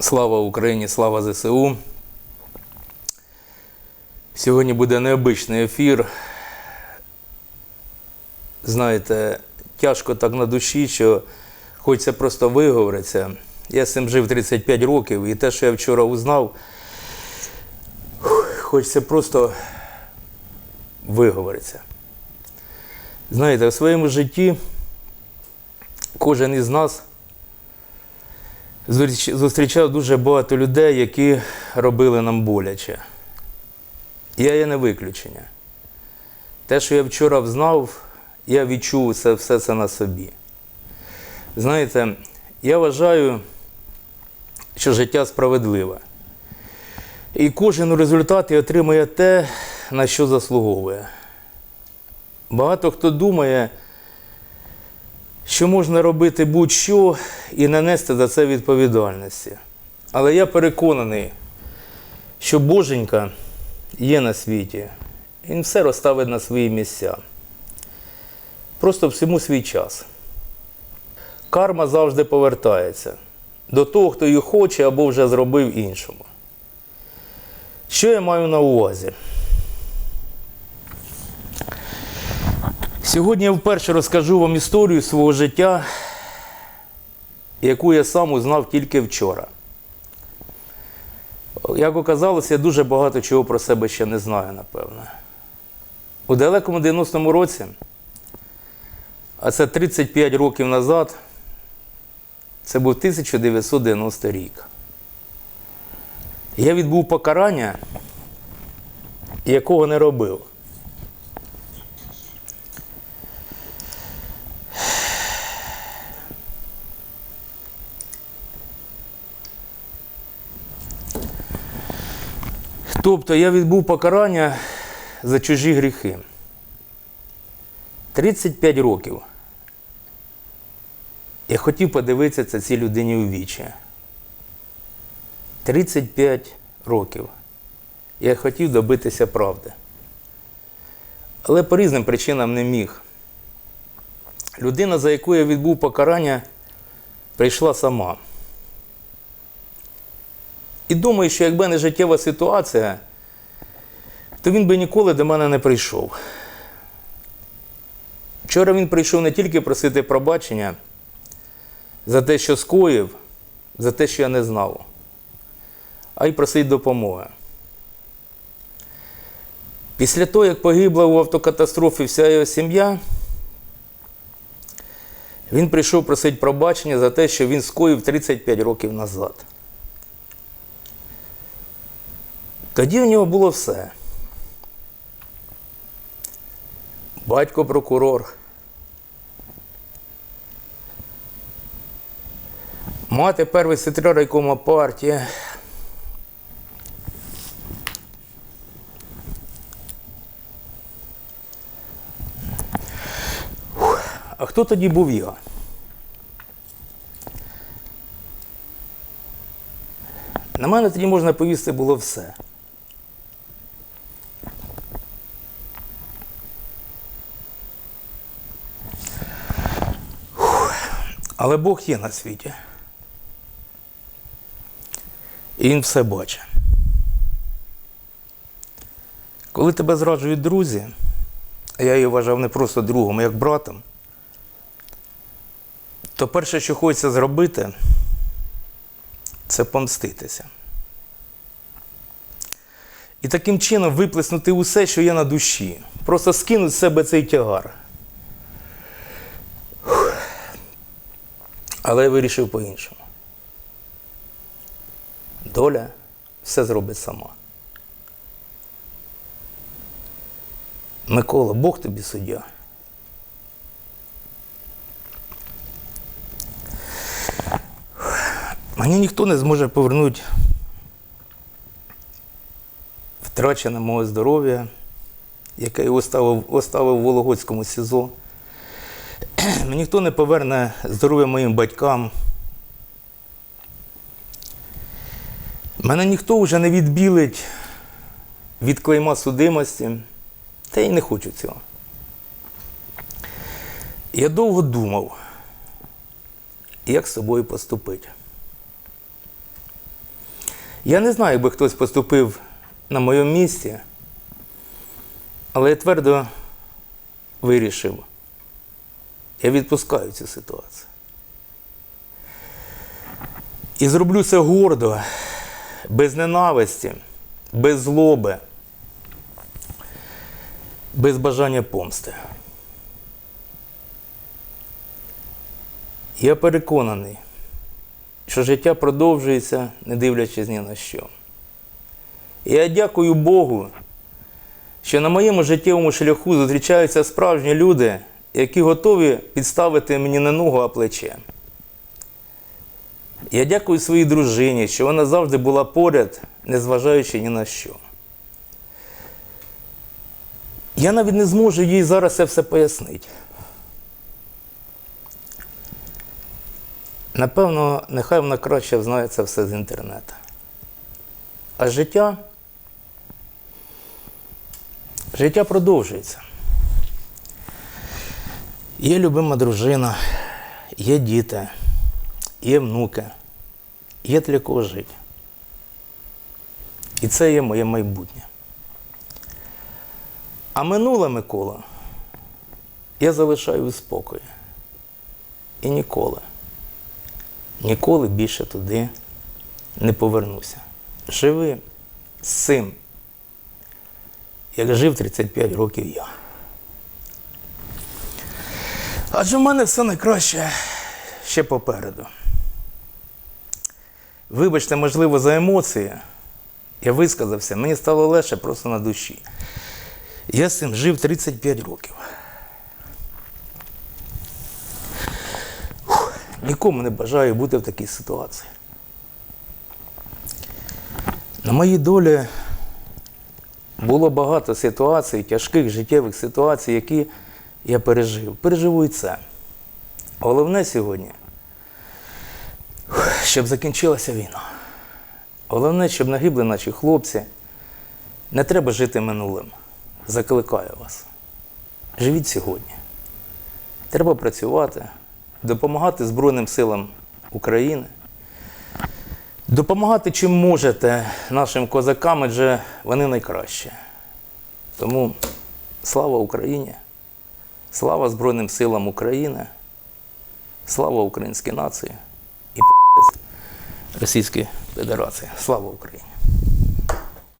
Слава Україні, слава ЗСУ. Сьогодні буде необичний ефір. Знаєте, тяжко так на душі, що хочеться просто виговоритися. Я з цим жив 35 років, і те, що я вчора узнав, хочеться просто виговоритися. Знаєте, в своєму житті кожен із нас зустрічав дуже багато людей, які робили нам боляче. Я є не виключення. Те, що я вчора взнав, я відчув це, все це на собі. Знаєте, я вважаю, що життя справедливе. І кожен у результаті отримує те, на що заслуговує. Багато хто думає, що можна робити будь-що і не нести за це відповідальності. Але я переконаний, що Боженька є на світі. Він все розставить на свої місця. Просто всьому свій час. Карма завжди повертається до того, хто її хоче або вже зробив іншому. Що я маю на увазі? Сьогодні я вперше розкажу вам історію свого життя, яку я сам узнав тільки вчора. Як оказалося, я дуже багато чого про себе ще не знаю, напевно. У далекому 90-му році, а це 35 років назад, це був 1990 рік. Я відбув покарання, якого не робив. Тобто я відбув покарання за чужі гріхи. 35 років. Я хотів подивитися це цій людині у вічі. 35 років. Я хотів добитися правди. Але по різним причинам не міг. Людина, за яку я відбув покарання, прийшла сама. І думаю, що якби не життєва ситуація, то він би ніколи до мене не прийшов. Вчора він прийшов не тільки просити пробачення за те, що скоїв, за те, що я не знав, а й просить допомоги. Після того, як погибла у автокатастрофі вся його сім'я, він прийшов просити пробачення за те, що він скоїв 35 років назад. Тоді в нього було все. Батько прокурор. Мати перший секретар райкома партії. А хто тоді був я? На мене тоді можна повісти було все. Але Бог є на світі. І Він все бачить. Коли тебе зраджують друзі, а я її вважав не просто другом, а як братом, то перше, що хочеться зробити, це помститися. І таким чином виплеснути усе, що є на душі. Просто скинути з себе цей тягар. Але я вирішив по-іншому. Доля все зробить сама. Микола, Бог тобі суддя. Мені ніхто не зможе повернути втрачене моє здоров'я, яке я оставив, оставив в Вологодському СІЗО. Ніхто не поверне здоров'я моїм батькам. Мене ніхто вже не відбілить від клейма судимості, та й не хочу цього. Я довго думав, як з собою поступити. Я не знаю, якби хтось поступив на моєму місці, але я твердо вирішив, я відпускаю цю ситуацію. І зроблю це гордо, без ненависті, без злоби, без бажання помсти. Я переконаний, що життя продовжується, не дивлячись ні на що. І я дякую Богу, що на моєму життєвому шляху зустрічаються справжні люди, які готові підставити мені не ногу, а плече. Я дякую своїй дружині, що вона завжди була поряд, незважаючи ні на що. Я навіть не зможу їй зараз це все пояснити. Напевно, нехай вона краще знає це все з інтернету. А життя. Життя продовжується. Є любима дружина, є діти, є внуки, є для кого жити. І це є моє майбутнє. А минуле Микола я залишаю у спокої. І ніколи, ніколи більше туди не повернуся. Живи з цим, як жив 35 років я. Адже в мене все найкраще ще попереду. Вибачте, можливо, за емоції. Я висказався, мені стало легше просто на душі. Я з цим жив 35 років. Фух, Нікому не бажаю бути в такій ситуації. На моїй долі було багато ситуацій, тяжких життєвих ситуацій, які я пережив. Переживу і це. Головне сьогодні, щоб закінчилася війна. Головне, щоб нагибли наші хлопці. Не треба жити минулим. Закликаю вас. Живіть сьогодні. Треба працювати, допомагати Збройним силам України, допомагати чим можете нашим козакам, адже вони найкращі. Тому слава Україні, слава Збройним силам України, слава українській нації і Російській Федерації. Слава Україні!